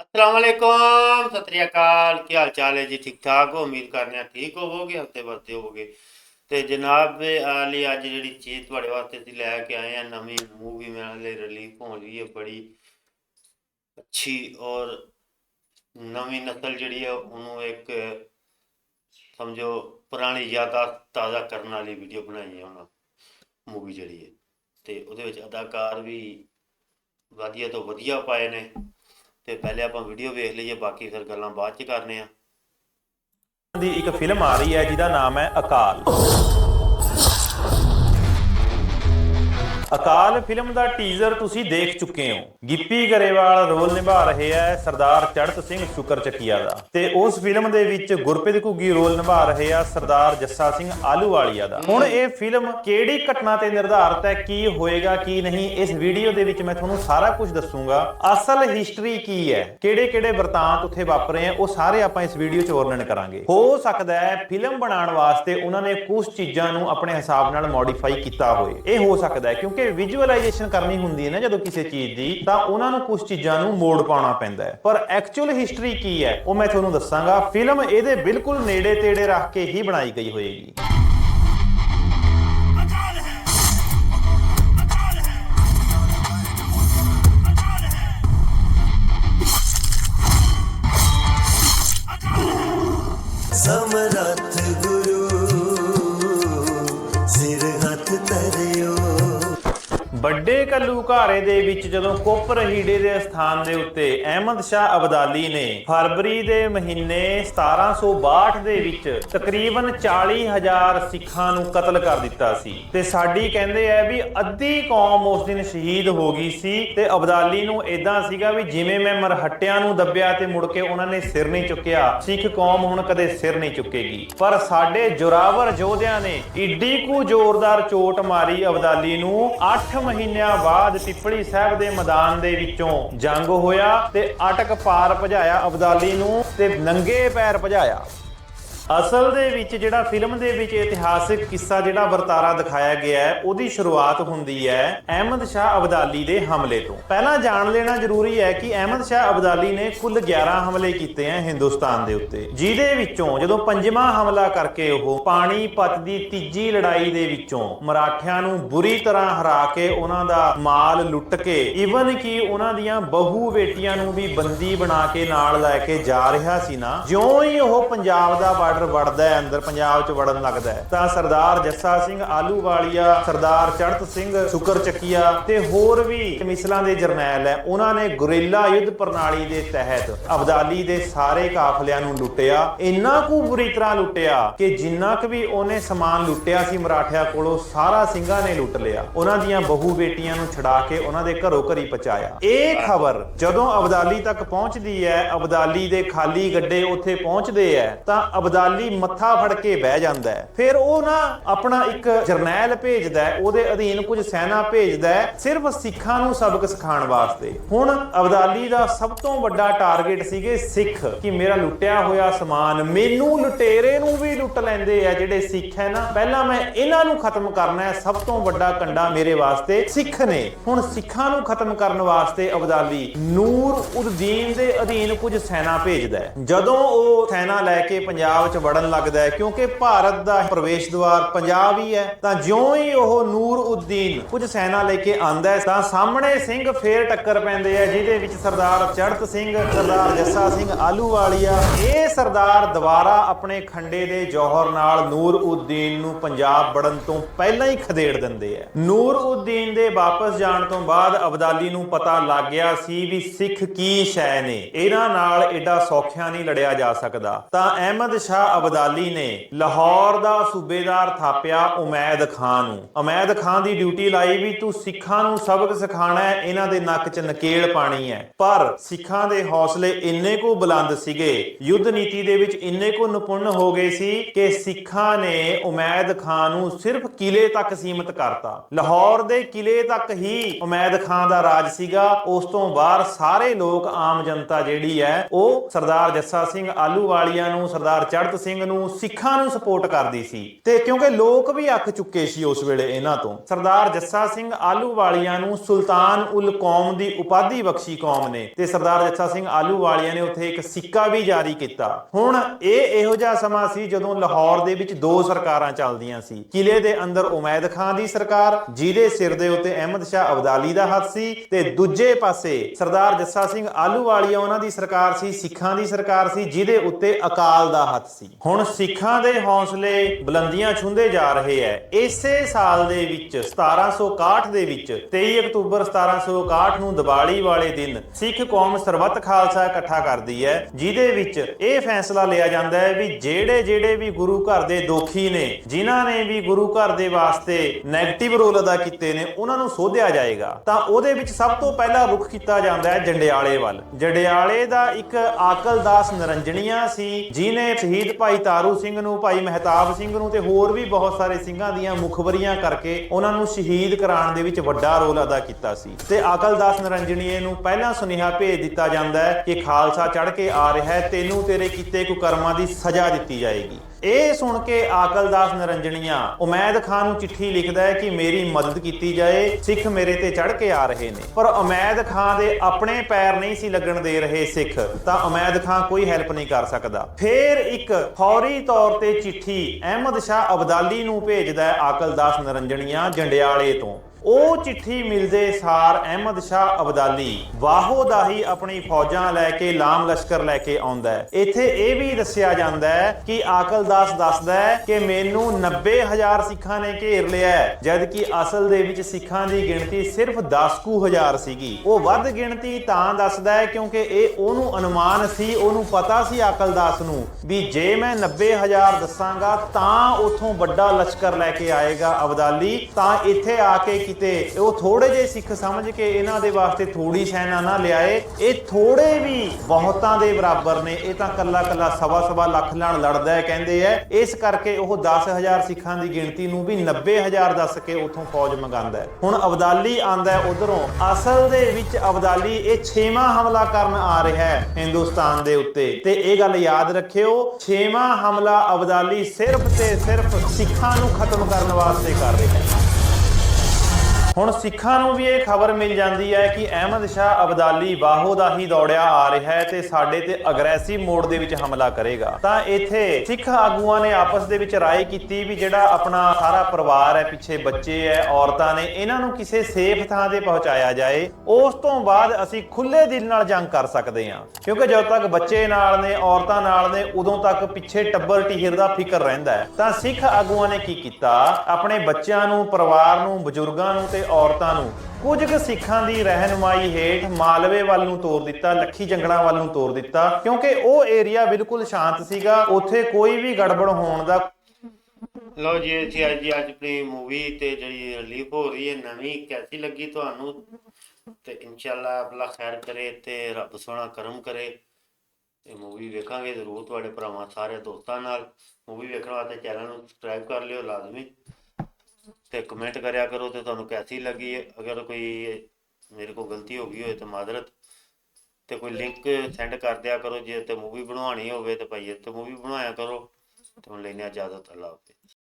ਅਸਲਾਮ ਵਾਲੇਕੁਮ ਸਤਿ ਸ਼੍ਰੀ ਅਕਾਲ। ਕੀ ਹਾਲ ਚਾਲ ਹੈ ਜੀ? ਠੀਕ ਠਾਕ ਹੋ? ਉਮੀਦ ਕਰਨੇ ਆ ਠੀਕ ਹੋਵੋਗੇ, ਹਫ਼ਤੇ ਵਰਤੇ ਹੋਵੋਗੇ। ਤੇ ਜਨਾਬ ਆਲੀ ਅੱਜ ਜਿਹੜੀ ਚੀਜ਼ ਤੁਹਾਡੇ ਵਾਸਤੇ ਅਸੀਂ ਲੈ ਕੇ ਆਏ ਆ ਨਵੀਂ ਮੂਵੀ ਮੇਰੇ ਰਿਲੀਜ਼ ਹੋਣ ਲਈ ਹੈ, ਬੜੀ ਅੱਛੀ ਔਰ ਨਵੀਂ ਨਸਲ ਜਿਹੜੀ ਹੈ, ਉਹਨੂੰ ਇੱਕ ਸਮਝੋ ਪੁਰਾਣੀ ਯਾਦਾਂ ਤਾਜ਼ਾ ਕਰਨ ਵਾਲੀ ਵੀਡੀਓ ਬਣਾਈ ਹੈ ਉਹਨਾਂ ਮੂਵੀ ਜਿਹੜੀ ਹੈ। ਤੇ ਉਹਦੇ ਵਿੱਚ ਅਦਾਕਾਰ ਵੀ ਵਧੀਆ ਤੋਂ ਵਧੀਆ ਪਾਏ ਨੇ। ਤੇ ਪਹਿਲੇ ਆਪਾਂ ਵੀਡੀਓ ਵੇਖ ਲਈਏ, ਬਾਕੀ ਫਿਰ ਗੱਲਾਂ ਬਾਅਦ ਚ ਕਰਨੇ ਆ। ਦੀ ਇੱਕ ਫਿਲਮ ਆ ਰਹੀ ਹੈ, ਜਿਹਦਾ ਨਾਮ ਹੈ ਅਕਾਲ। ਅਕਾਲ ਫਿਲਮ ਦਾ ਟੀਜ਼ਰ ਤੁਸੀਂ ਦੇਖ ਚੁੱਕੇ ਹੋ। ਗਿੱਪੀ ਗਰੇਵਾਲ ਰੋਲ ਨਿਭਾ ਰਹੇ ਹੈ ਸਰਦਾਰ ਚੜਤ ਸਿੰਘ ਸ਼ੁਕਰ ਚੱਕੀਆ ਦਾ। ਤੇ ਉਸ ਫਿਲਮ ਦੇ ਵਿੱਚ ਗੁਰਪ੍ਰੀਤ ਘੁੱਗੀ ਰੋਲ ਨਿਭਾ ਰਹੇ ਆ ਸਰਦਾਰ ਜੱਸਾ ਸਿੰਘ ਆਲੂਵਾਲੀਆ ਦਾ। ਹੁਣ ਇਹ ਫਿਲਮ ਕਿਹੜੀ ਘਟਨਾ ਤੇ ਨਿਰਧਾਰਿਤ ਹੈ, ਕੀ ਹੋਏਗਾ, ਕੀ ਨਹੀਂ, ਇਸ ਵੀਡੀਓ ਦੇ ਵਿੱਚ ਮੈਂ ਤੁਹਾਨੂੰ ਸਾਰਾ ਕੁਝ ਦੱਸੂਗਾ। ਅਸਲ ਹਿਸਟਰੀ ਕੀ ਹੈ ਕਿਹੜੇ ਕਿਹੜੇ ਵਰਤਾਂਤ ਉੱਥੇ ਵਾਪਰੇ ਆ, ਉਹ ਸਾਰੇ ਆਪਾਂ ਇਸ ਵੀਡੀਓ 'ਚ ਵਰਣਨ ਕਰਾਂਗੇ। ਹੋ ਸਕਦਾ ਹੈ ਫਿਲਮ ਬਣਾਉਣ ਵਾਸਤੇ ਉਹਨਾਂ ਨੇ ਕੁਝ ਚੀਜ਼ਾਂ ਨੂੰ ਆਪਣੇ ਹਿਸਾਬ ਨਾਲ ਮੋਡੀਫਾਈ ਕੀਤਾ ਹੋਵੇ ਇਹ ਹੋ ਸਕਦਾ ਹੈ, ਕਿਉਂਕਿ ਵਿਜ਼ੂਅਲਾਈਜੇਸ਼ਨ ਕਰਨੀ ਹੁੰਦੀ ਹੈ ਨਾ ਜਦੋਂ ਕਿਸੇ ਚੀਜ਼ ਦੀ, ਤਾਂ ਉਹਨਾਂ ਨੂੰ ਕੁਝ ਚੀਜ਼ਾਂ ਨੂੰ ਮੋੜ ਪਾਉਣਾ ਪੈਂਦਾ ਹੈ। ਪਰ ਐਕਚੁਅਲ ਹਿਸਟਰੀ ਕੀ ਹੈ, ਉਹ ਮੈਂ ਤੁਹਾਨੂੰ ਦੱਸਾਂਗਾ। ਫਿਲਮ ਇਹਦੇ ਬਿਲਕੁਲ ਨੇੜੇ ਤੇੜੇ ਰੱਖ ਕੇ ਹੀ ਬਣਾਈ ਗਈ ਹੋਏਗੀ। ਸਮਰੱਥ ਵੱਡੇ ਕੱਲੂਘਾਰੇ ਦੇ ਵਿੱਚ ਜਦੋਂ ਕੁੱਪ ਰਹੀੜੇ ਦੇ ਸਥਾਨ ਦੇ ਉੱਤੇ ਅਹਿਮਦ ਸ਼ਾਹ ਅਬਦਾਲੀ ਨੇ ਫਰਵਰੀ ਦੇ ਮਹੀਨੇ 1762 ਦੇ ਵਿੱਚ ਤਕਰੀਬਨ 40000 ਸਿੱਖਾਂ ਨੂੰ ਕਤਲ ਕਰ ਦਿੱਤਾ ਸੀ। ਤੇ ਸਾਡੀ ਕਹਿੰਦੇ ਆ ਵੀ ਅੱਧੀ ਕੌਮ ਉਸ ਦਿਨ ਸ਼ਹੀਦ ਹੋ ਗਈ ਸੀ ਤੇ ਅਬਦਾਲੀ ਨੂੰ ਇਦਾਂ ਸੀਗਾ ਵੀ ਜਿਵੇਂ ਮੈਂ ਮਰਹੱਟਿਆਂ ਨੂੰ ਦੱਬਿਆ ਤੇ ਮੁੜ ਕੇ ਉਹਨਾਂ ਨੇ ਸਿਰ ਨਹੀਂ ਚੁੱਕਿਆ, ਸਿੱਖ ਕੌਮ ਹੁਣ ਕਦੇ ਸਿਰ ਨਹੀਂ ਚੁੱਕੇਗੀ। ਪਰ ਸਾਡੇ ਜੋਰਾਵਰ ਯੋਧਿਆਂ ਨੇ ਈਡੀ ਕੁ ਜ਼ੋਰਦਾਰ ਚੋਟ ਮਾਰੀ ਅਬਦਾਲੀ ਨੂੰ 8 ਮਹੀਨਿਆਂ ਬਾਅਦ ਪਿੱਪਲੀ ਸਾਹਿਬ ਦੇ ਮੈਦਾਨ ਦੇ ਵਿੱਚੋਂ ਜੰਗ ਹੋਇਆ ਤੇ ਅਟਕ ਪਾਰ ਭਜਾਇਆ ਅਬਦਾਲੀ ਨੂੰ ਤੇ ਨੰਗੇ ਪੈਰ ਭਜਾਇਆ। ਅਸਲ ਦੇ ਵਿੱਚ ਜਿਹੜਾ ਫਿਲਮ ਦੇ ਵਿੱਚ ਇਤਿਹਾਸਿਕ ਕਿੱਸਾ ਜਿਹੜਾ ਵਰਤਾਰਾ ਦਿਖਾਇਆ ਗਿਆ ਹੈ, ਉਹਦੀ ਸ਼ੁਰੂਆਤ ਹੁੰਦੀ ਹੈ ਅਹਿਮਦ ਸ਼ਾਹ ਅਬਦਾਲੀ ਦੇ ਹਮਲੇ ਤੋਂ। ਪਹਿਲਾਂ ਜਾਣ ਲੈਣਾ ਜ਼ਰੂਰੀ ਹੈ ਕਿ ਅਹਿਮਦ ਸ਼ਾਹ ਅਬਦਾਲੀ ਨੇ ਕੁੱਲ 11 ਹਮਲੇ ਕੀਤੇ ਹੈ ਹਿੰਦੁਸਤਾਨ ਦੇ ਉੱਤੇ। ਜਿਹਦੇ ਵਿੱਚੋਂ ਜਦੋਂ ਪੰਜਵਾਂ ਹਮਲਾ ਕਰਕੇ ਉਹ ਪਾਣੀਪਤ ਦੀ ਤੀਜੀ ਲੜਾਈ ਦੇ ਵਿੱਚੋਂ ਮਰਾਠਿਆਂ ਨੂੰ ਬੁਰੀ ਤਰ੍ਹਾਂ ਹਰਾ ਕੇ ਉਹਨਾਂ ਦਾ ਮਾਲ ਲੁੱਟ ਕੇ ਈਵਨ ਕਿ ਉਹਨਾਂ ਦੀਆਂ ਬਹੂ ਬੇਟੀਆਂ ਨੂੰ ਵੀ ਬੰਦੀ ਬਣਾ ਕੇ ਨਾਲ ਲੈ ਕੇ ਜਾ ਰਿਹਾ ਸੀ ਨਾ, ਜਿਉਂ ਹੀ ਉਹ ਪੰਜਾਬ ਦਾ ਬਾਰਡਰ ਵੜਦਾ ਹੈ, ਅੰਦਰ ਪੰਜਾਬ 'ਚ ਵੜਨ ਲੱਗਦਾ ਹੈ। ਤਾਂ ਸਰਦਾਰ ਜੱਸਾ ਸਿੰਘ ਆਲੂਵਾਲੀਆ ਸਰਦਾਰ ਚੜਤ ਸਿੰਘ ਸ਼ੁਕਰ ਚੱਕੀਆ ਤੇ ਹੋਰ ਵੀ ਮਿਸਲਾਂ ਦੇ ਜਰਨੈਲ ਹੈ, ਉਹਨਾਂ ਨੇ ਗੁਰਿੱਲਾ ਯੁੱਧ ਪ੍ਰਣਾਲੀ ਦੇ ਤਹਿਤ ਅਬਦਾਲੀ ਦੇ ਸਾਰੇ ਕਾਫਲਿਆਂ ਨੂੰ ਲੁੱਟਿਆ। ਇੰਨਾ ਕੁ ਬੁਰੀ ਤਰ੍ਹਾਂ ਲੁੱਟਿਆ ਕਿ ਜਿੰਨਾ ਕੁ ਵੀ ਉਹਨੇ ਸਮਾਨ ਲੁੱਟਿਆ ਸੀ ਮਰਾਠਿਆਂ ਕੋਲੋਂ, ਸਾਰਾ ਸਿੰਘਾਂ ਨੇ ਲੁੱਟ ਲਿਆ। ਉਹਨਾਂ ਦੀਆਂ ਬਹੂ ਬੇਟੀਆਂ ਨੂੰ ਛਡਾ ਕੇ ਉਹਨਾਂ ਦੇ ਘਰੋਂ ਘਰੀ ਪਹੁੰਚਾਇਆ। ਇਹ ਖਬਰ ਜਦੋਂ ਅਬਦਾਲੀ ਤੱਕ ਪਹੁੰਚਦੀ ਹੈ, ਅਬਦਾਲੀ ਦੇ ਖਾਲੀ ਗੱਡੇ ਉੱਥੇ ਪਹੁੰਚਦੇ ਹੈ, ਤਾਂ ਅਬਦਾਲੀ ਮੱਥਾ ਫੜ ਕੇ ਬਹਿ ਜਾਂਦਾ ਹੈ। ਫਿਰ ਉਹ ਨਾ ਆਪਣਾ ਇੱਕ ਜਰਨੈਲ ਭੇਜਦਾ ਹੈ, ਉਹਦੇ ਅਧੀਨ ਕੁਝ ਸੈਨਾ ਭੇਜਦਾ ਹੈ, ਸਿਰਫ ਸਿੱਖਾਂ ਨੂੰ ਸਬਕ ਸਿਖਾਉਣ ਵਾਸਤੇ। ਹੁਣ ਅਬਦਾਲੀ ਦਾ ਸਭ ਤੋਂ ਵੱਡਾ ਟਾਰਗੇਟ ਸੀਗੇ ਸਿੱਖ, ਕਿ ਮੇਰਾ ਲੁੱਟਿਆ ਹੋਇਆ ਸਮਾਨ, ਮੈਨੂੰ ਲੁਟੇਰੇ ਨੂੰ ਵੀ ਲੁੱਟ ਲੈਂਦੇ ਆ ਜਿਹੜੇ ਸਿੱਖ ਹੈ ਨਾ। ਪਹਿਲਾਂ ਮੈਂ ਇਹਨਾਂ ਨੂੰ ਖਤਮ ਕਰਨਾ ਹੈ, ਸਭ ਤੋਂ ਵੱਡਾ ਕੰਡਾ ਮੇਰੇ ਵਾਸਤੇ ਸਿੱਖ ਨੇ। ਹੁਣ ਸਿੱਖਾਂ ਨੂੰ ਖਤਮ ਕਰਨ ਵਾਸਤੇ ਅਬਦਾਲੀ ਨੂਰ ਉਦਦੀਨ ਦੇ ਅਧੀਨ ਕੁਝ ਸੈਨਾ ਭੇਜਦਾ ਹੈ। ਜਦੋਂ ਉਹ ਸੈਨਾ ਲੈ ਕੇ ਪੰਜਾਬ 'ਚ ਵੜਨ ਲੱਗਦਾ ਹੈ, ਕਿਉਂਕਿ ਭਾਰਤ ਦਾ ਪ੍ਰਵੇਸ਼ ਦੁਆਰ ਪੰਜਾਬ ਹੀ ਹੈ, ਤਾਂ ਜਿਉਂ ਹੀ ਉਹ ਨੂਰ ਉਦਦੀਨ ਕੁਝ ਸੈਨਾ ਲੈ ਕੇ ਆਂਦਾ ਹੈ, ਤਾਂ ਸਾਹਮਣੇ ਸਿੰਘ ਫੇਰ ਟੱਕਰ ਪੈਂਦੇ ਆ, ਜਿਹਦੇ ਵਿੱਚ ਸਰਦਾਰ ਚੜਤ ਸਿੰਘ, ਸਰਦਾਰ ਜੱਸਾ ਸਿੰਘ ਆਲੂਵਾਲੀਆ ਇਹ ਸਰਦਾਰ ਦੁਬਾਰਾ ਆਪਣੇ ਖੰਡੇ ਦੇ ਜੋਹਰ ਨਾਲ ਨੂਰ ਉਦਦੀਨ ਨੂੰ ਪੰਜਾਬ ਵੜਨ ਤੋਂ ਪਹਿਲਾਂ ਹੀ ਖਦੇੜ ਦਿੰਦੇ ਆ। ਨੂਰ ਉਦਦੀਨ ਦੇ ਵਾਪਸ ਜਾਣ ਤੋਂ ਬਾਅਦ ਅਬਦਾਲੀ ਨੂੰ ਪਤਾ ਲੱਗ ਗਿਆ ਸੀ ਵੀ ਸਿੱਖ ਕੀ ਸ਼ੈ ਨੇ। ਇਹਨਾਂ ਨਾਲ ਐਡਾ ਸੌਖਿਆ ਨਹੀਂ ਲੜਿਆ ਜਾ ਸਕਦਾ। ਤਾਂ ਅਹਿਮਦ ਸ਼ਾਹ ਅਬਦਾਲੀ ਨੇ ਲਾਹੌਰ ਦਾ ਸੂਬੇਦਾਰ ਥਾਪਿਆ ਉਮੈਦ ਖਾਨ ਨੂੰ। ਉਮੈਦ ਖਾਨ ਦੀ ਡਿਊਟੀ ਲਾਈ ਵੀ ਤੂੰ ਸਿੱਖਾਂ ਨੂੰ ਸਬਕ ਸਿਖਾਣਾ ਹੈ, ਇਹਨਾਂ ਦੇ ਨੱਕ 'ਚ ਨਕੇਲ ਪਾਣੀ ਹੈ। ਪਰ ਸਿੱਖਾਂ ਦੇ ਹੌਸਲੇ ਇੰਨੇ ਕੁ ਬੁਲੰਦ ਸੀਗੇ, ਯੁੱਧ ਨੀਤੀ ਦੇ ਵਿੱਚ ਇੰਨੇ ਕੁ ਨਿਪੁੰਨ ਹੋ ਗਏ ਸੀ ਕਿ ਸਿੱਖਾਂ ਨੇ ਉਮੈਦ ਖਾਨ ਨੂੰ ਸਿਰਫ ਕਿਲੇ ਤੱਕ ਸੀਮਿਤ ਕਰਤਾ। ਲਾਹੌਰ ਦੇ ਕਿਲੇ ਤੱਕ ਹੀ ਉਮੈਦ ਖਾਨ ਦਾ ਰਾਜ ਸੀਗਾ। ਉਸ ਤੋਂ ਬਾਅਦ ਸਾਰੇ ਲੋਕ, ਆਮ ਜਨਤਾ ਜਿਹੜੀ ਹੈ, ਉਹ ਸਰਦਾਰ ਜੱਸਾ ਸਿੰਘ ਆਲੂਵਾਲੀਆ ਨੂੰ, ਸਰਦਾਰ ਚੜਤ ਸਿੰਘ ਨੂੰ ਸਿੱਖਾਂ ਨੂੰ ਸਪੋਰਟ ਕਰਦੀ ਸੀ। ਤੇ ਕਿਉਂਕਿ ਲੋਕ ਵੀ ਅੱਖ ਚੁੱਕੇ ਸੀ ਉਸ ਵੇਲੇ ਇਹਨਾਂ ਤੋਂ। ਸਰਦਾਰ ਜੱਸਾ ਸਿੰਘ ਆਲੂਵਾਲੀਆ ਨੂੰ ਸੁਲਤਾਨ ਉਲ ਕੌਮ ਦੀ ਉਪਾਧੀ ਬਖਸ਼ੀ ਕੌਮ ਨੇ। ਤੇ ਸਰਦਾਰ ਜੱਸਾ ਸਿੰਘ ਆਲੂਵਾਲੀਆ ਨੇ ਉੱਥੇ ਇੱਕ ਸਿੱਕਾ ਵੀ ਜਾਰੀ ਕੀਤਾ। ਹੁਣ ਇਹ ਇਹੋ ਜਿਹਾ ਸਮਾਂ ਸੀ ਜਦੋਂ ਲਾਹੌਰ ਦੇ ਵਿੱਚ ਦੋ ਸਰਕਾਰਾਂ ਚੱਲਦੀਆਂ ਸੀ। ਕਿਲੇ ਦੇ ਅੰਦਰ ਉਮੈਦ ਖਾਨ ਦੀ ਸਰਕਾਰ ਜਿਹਦੇ ਸਿਰ ਦੇ ਉੱਤੇ ਅਹਿਮਦ ਸ਼ਾਹ ਅਬਦਾਲੀ ਦਾ ਹੱਥ ਸੀ ਤੇ ਦੂਜੇ ਪਾਸੇ ਸਰਦਾਰ ਜੱਸਾ ਸਿੰਘ ਆਲੂਵਾਲੀਆ ਉਹਨਾਂ ਦੀ ਸਰਕਾਰ ਸੀ, ਸਿੱਖਾਂ ਦੀ ਸਰਕਾਰ ਸੀ, ਜਿਹਦੇ ਉੱਤੇ ਅਕਾਲ ਦਾ ਹੱਥ ਸੀ। ਹੁਣ ਸਿੱਖਾਂ ਦੇ ਹੌਸਲੇ ਬੁਲੰਦੀਆਂ ਛੁੰਦੇ ਜਾ ਰਹੇ ਐ। ਇਸੇ ਸਾਲ ਦੇ ਵਿੱਚ 1761 ਦੇ ਵਿੱਚ 23 ਅਕਤੂਬਰ 1761 ਨੂੰ ਦੀਵਾਲੀ ਵਾਲੇ ਦਿਨ ਸਿੱਖ ਕੌਮ ਸਰਬੱਤ ਖਾਲਸਾ ਇਕੱਠਾ ਕਰਦੀ ਹੈ ਜਿਹਦੇ ਵਿੱਚ ਇਹ ਫੈਸਲਾ ਲਿਆ ਜਾਂਦਾ ਹੈ ਵੀ ਜਿਹੜੇ ਜਿਹੜੇ ਵੀ ਗੁਰੂ ਘਰ ਦੇ ਦੋਖੀ ਨੇ, ਜਿਨ੍ਹਾਂ ਨੇ ਵੀ ਗੁਰੂ ਘਰ ਦੇ ਵਾਸਤੇ 네ਗੇਟਿਵ ਰੋਲ ਅਦਾ ਕੀਤੇ ਨੇ, ਉਹਨਾਂ ਨੂੰ ਸੋਧਿਆ ਜਾਏਗਾ। ਤਾਂ ਉਹਦੇ ਵਿੱਚ ਸਭ ਤੋਂ ਪਹਿਲਾਂ ਰੁਖ ਕੀਤਾ ਜਾਂਦਾ ਹੈ ਜੰਡਿਆਲੇ ਵੱਲ। ਜੰਡਿਆਲੇ ਦਾ ਇੱਕ ਆਕਲਦਾਸ ਨਰੰਜਣੀਆ ਸੀ ਜਿਨੇ ਸ਼ਹੀਦ ਭਾਈ ਤਾਰੂ ਸਿੰਘ ਨੂੰ, ਭਾਈ ਮਹਿਤਾਬ ਸਿੰਘ ਨੂੰ ਤੇ ਹੋਰ ਵੀ ਬਹੁਤ ਸਾਰੇ ਸਿੰਘਾਂ ਦੀਆਂ ਮੁਖਬਰੀਆਂ ਕਰਕੇ ਉਹਨਾਂ ਨੂੰ ਸ਼ਹੀਦ ਕਰਾਉਣ ਦੇ ਵਿੱਚ ਵੱਡਾ ਰੋਲ ਅਦਾ ਕੀਤਾ ਸੀ। ਤੇ ਆਕਲਦਾਸ ਨਰੰਜਣੀਏ ਨੂੰ ਪਹਿਲਾਂ ਸੁਨੇਹਾ ਭੇਜ ਦਿੱਤਾ ਜਾਂਦਾ ਹੈ ਕਿ ਖਾਲਸਾ ਚੜ ਕੇ ਆ ਰਿਹਾ ਹੈ, ਤੈਨੂੰ ਤੇਰੇ ਕੀਤੇ ਕੁਕਰਮਾਂ ਦੀ ਸਜ਼ਾ ਦਿੱਤੀ ਜਾਏਗੀ। ਇਹ ਸੁਣ ਕੇ ਆਕਲਦਾਸ ਨਰੰਜਣੀਆਂ ਉਮੈਦ ਖਾਨ ਨੂੰ ਚਿੱਠੀ ਲਿਖਦਾ ਹੈ ਕਿ ਮੇਰੀ ਮਦਦ ਕੀਤੀ ਜਾਏ, ਸਿੱਖ ਮੇਰੇ ਤੇ ਚੜ ਕੇ ਆ ਰਹੇ ਨੇ। ਪਰ ਉਮੈਦ ਖਾਨ ਦੇ ਆਪਣੇ ਪੈਰ ਨਹੀਂ ਸੀ ਲੱਗਣ ਦੇ ਰਹੇ ਸਿੱਖ, ਤਾਂ ਉਮੈਦ ਖਾਨ ਕੋਈ ਹੈਲਪ ਨਹੀਂ ਕਰ ਸਕਦਾ। ਫੇਰ ਇੱਕ ਫੌਰੀ ਤੌਰ ਤੇ ਚਿੱਠੀ ਅਹਿਮਦ ਸ਼ਾਹ ਅਬਦਾਲੀ ਨੂੰ ਭੇਜਦਾ ਹੈ ਆਕਲਦਾਸ ਨਰੰਜਣੀਆਂ ਜੰਡਿਆਲੇ ਤੋਂ। ਉਹ ਚਿੱਠੀ ਮਿਲਦੇ ਸਾਰ ਅਹਿਮਦ ਸ਼ਾਹ ਅਬਦਾਲੀ ਵਾਹੋ ਦਾ ਹੀ ਆਪਣੀ ਫੌਜਾਂ ਲੈ ਕੇ, ਲਾਮ ਲਸ਼ਕਰ ਲੈ ਕੇ ਆਉਂਦਾ ਹੈ। ਇੱਥੇ ਇਹ ਵੀ ਦੱਸਿਆ ਜਾਂਦਾ ਹੈ ਕਿ ਆਕਲਦਾਸ ਦੱਸਦਾ ਹੈ ਕਿ ਮੈਨੂੰ 90000 ਸਿੱਖਾਂ ਨੇ ਘੇਰ ਲਿਆ ਜਦ ਕਿ ਅਸਲ ਦੇ ਵਿੱਚ ਸਿੱਖਾਂ ਦੀ ਗਿਣਤੀ ਸਿਰਫ 10 ਕੁ ਹਜ਼ਾਰ ਸੀਗੀ। ਉਹ ਵੱਧ ਗਿਣਤੀ ਤਾਂ ਦੱਸਦਾ ਹੈ ਕਿਉਂਕਿ ਇਹ ਉਹਨੂੰ ਅਨੁਮਾਨ ਸੀ, ਉਹਨੂੰ ਪਤਾ ਸੀ ਆਕਲਦਾਸ ਨੂੰ ਵੀ ਜੇ ਮੈਂ 90000 ਦੱਸਾਂਗਾ ਤਾਂ ਉਥੋਂ ਵੱਡਾ ਲਸ਼ਕਰ ਲੈ ਕੇ ਆਏਗਾ ਅਬਦਾਲੀ, ਤਾਂ ਇੱਥੇ ਆ ਕੇ ਕਿਤੇ। ਉਹ ਥੋੜੇ ਜਿਹੇ ਸਿੱਖ ਸਮਝ ਕੇ ਇਹਨਾਂ ਦੇ ਵਾਸਤੇ ਥੋੜੀ ਸੈਨਾ ਨਾ ਲਿਆਏ। ਇਹ ਥੋੜੇ ਵੀ ਬਹੁਤਾਂ ਦੇ ਬਰਾਬਰ ਨੇ। ਇਹ ਤਾਂ ਕੱਲਾ ਕੱਲਾ ਸਵਾ ਸਵਾ ਲੱਖ ਨਾਲ ਲੜਦਾ ਹੈ, ਕਹਿੰਦੇ ਐ ਇਸ ਕਰਕੇ ਉਹ 10000 ਸਿੱਖਾਂ ਦੀ ਗਿਣਤੀ ਨੂੰ ਵੀ 90000 ਦੱਸ ਕੇ ਉਥੋਂ ਫੌਜ ਮੰਗਾਉਂਦਾ ਹੁਣ ਅਬਦਾਲੀ ਆਂਦਾ ਉਧਰੋਂ। ਅਸਲ ਦੇ ਵਿੱਚ ਅਬਦਾਲੀ ਇਹ ਛੇਵਾਂ ਹਮਲਾ ਕਰਨ ਆ ਰਿਹਾ ਹੈ ਹਿੰਦੁਸਤਾਨ ਦੇ ਉੱਤੇ। ਤੇ ਇਹ ਗੱਲ ਯਾਦ ਰੱਖਿਓ, ਛੇਵਾਂ ਹਮਲਾ ਅਬਦਾਲੀ ਸਿਰਫ ਤੇ ਸਿਰਫ ਸਿੱਖਾਂ ਨੂੰ ਖਤਮ ਕਰਨ ਵਾਸਤੇ ਕਰ ਰਿਹਾ ਹੈ। ਹੁਣ ਸਿੱਖਾਂ ਨੂੰ ਵੀ ਇਹ ਖਬਰ ਮਿਲ ਜਾਂਦੀ ਹੈ ਕਿ ਅਹਿਮਦ ਸ਼ਾਹ ਅਬਦਾਲੀ ਬਾਹੋ ਦਾ ਹੀ ਦੌੜਿਆ ਆ ਰਿਹਾ ਹੈ ਤੇ ਸਾਡੇ ਤੇ ਅਗਰੈਸਿਵ ਮੋਡ ਦੇ ਵਿੱਚ ਹਮਲਾ ਕਰੇਗਾ। ਤਾਂ ਇੱਥੇ ਸਿੱਖ ਆਗੂਆਂ ਨੇ ਆਪਸ ਦੇ ਵਿੱਚ ਰਾਏ ਕੀਤੀ ਵੀ ਜਿਹੜਾ ਆਪਣਾ ਸਾਰਾ ਪਰਿਵਾਰ ਹੈ, ਪਿੱਛੇ ਬੱਚੇ ਹੈ, ਔਰਤਾਂ ਨੇ, ਇਹਨਾਂ ਨੂੰ ਕਿਸੇ ਸੇਫ ਥਾਂ ਤੇ ਪਹੁੰਚਾਇਆ ਜਾਏ, ਉਸ ਤੋਂ ਬਾਅਦ ਅਸੀਂ ਖੁੱਲੇ ਦਿਲ ਨਾਲ ਜੰਗ ਕਰ ਸਕਦੇ ਹਾਂ। ਕਿਉਂਕਿ ਜਦੋਂ ਤੱਕ ਬੱਚੇ ਨਾਲ ਨੇ, ਔਰਤਾਂ ਨਾਲ ਨੇ, ਉਦੋਂ ਤੱਕ ਪਿੱਛੇ ਟੱਬਰ ਟੀਹਰ ਦਾ ਫਿਕਰ ਰਹਿੰਦਾ ਹੈ। ਤਾਂ ਸਿੱਖ ਆਗੂਆਂ ਨੇ ਕੀ ਕੀਤਾ? ਆਪਣੇ ਬੱਚਿਆਂ ਨੂੰ, ਪਰਿਵਾਰ ਨੂੰ, ਬਜ਼ੁਰਗਾਂ ਨੂੰ ਤੇ ਔਰਤਾਂ ਨੂੰ। ਕੁਝ ਕੁ ਸਿੱਖਾਂ ਦੀ ਰਹਿਨਮਾਈ ਹੇਠ ਮਾਲਵੇ ਵੱਲ ਨੂੰ ਤੋਰ ਦਿੱਤਾ, ਲੱਖੀ ਜੰਗਲਾਂ ਵੱਲ ਨੂੰ ਤੋਰ ਦਿੱਤਾ, ਕਿਉਂਕਿ ਉਹ ਏਰੀਆ ਬਿਲਕੁਲ ਸ਼ਾਂਤ ਸੀਗਾ, ਉੱਥੇ ਕੋਈ ਵੀ ਗੜਬੜ ਹੋਣ ਦਾ ਲਓ ਜੀ ਇਹ ਅੱਜ ਅੱਜ ਆਪਣੀ ਮੂਵੀ ਤੇ ਜਿਹੜੀ ਰਿਲੀਫ ਹੋ ਰਹੀ ਹੈ, ਨਵੀਂ ਕੈਸੀ ਲੱਗੀ ਤੁਹਾਨੂੰ? ਤੇ ਇਨਸ਼ਾਅੱਲਾ ਅੱਲਾ ਖੈਰ ਕਰੇ ਤੇ ਰੱਬ ਸੋਹਣਾ ਕਰਮ ਕਰੇ। ਇਹ ਮੂਵੀ ਵੇਖਾਂਗੇ ਜ਼ਰੂਰ ਤੁਹਾਡੇ ਭਰਾਵਾਂ ਸਾਰੇ ਦੋਸਤਾਂ ਨਾਲ। ਮੂਵੀ ਵੇਖਣ ਵਾਸਤੇ ਚੈਨਲ ਨੂੰ ਸਬਸਕ੍ਰਾਈਬ ਕਰ ਲਿਓ ਲਾਜ਼ਮੀ। ਤੇ ਕਮੈਂਟ ਕਰਿਆ ਕਰੋ ਤੇ ਤੁਹਾਨੂੰ ਕੈਸੀ ਲੱਗੀ ਹੈ? ਅਗਰ ਕੋਈ ਮੇਰੇ ਕੋਲ ਗਲਤੀ ਹੋ ਗਈ ਹੋਏ ਤਾਂ ਮਾਜ਼ਰਤ ਤੇ ਕੋਈ ਲਿੰਕ ਸੈਂਡ ਕਰ ਦਿਆ ਕਰੋ, ਜੇ ਤੇ ਮੂਵੀ ਬਣਵਾਉਣੀ ਹੋਵੇ ਤੇ ਭਾਈ ਇਹ ਤੇ ਮੂਵੀ ਬਣਵਾਇਆ ਕਰੋ ਤੇ ਹੁਣ ਲੈਣੇ ਇਜਾਜ਼ਤ ਅੱਲਾ ਹਾਫਿਜ਼।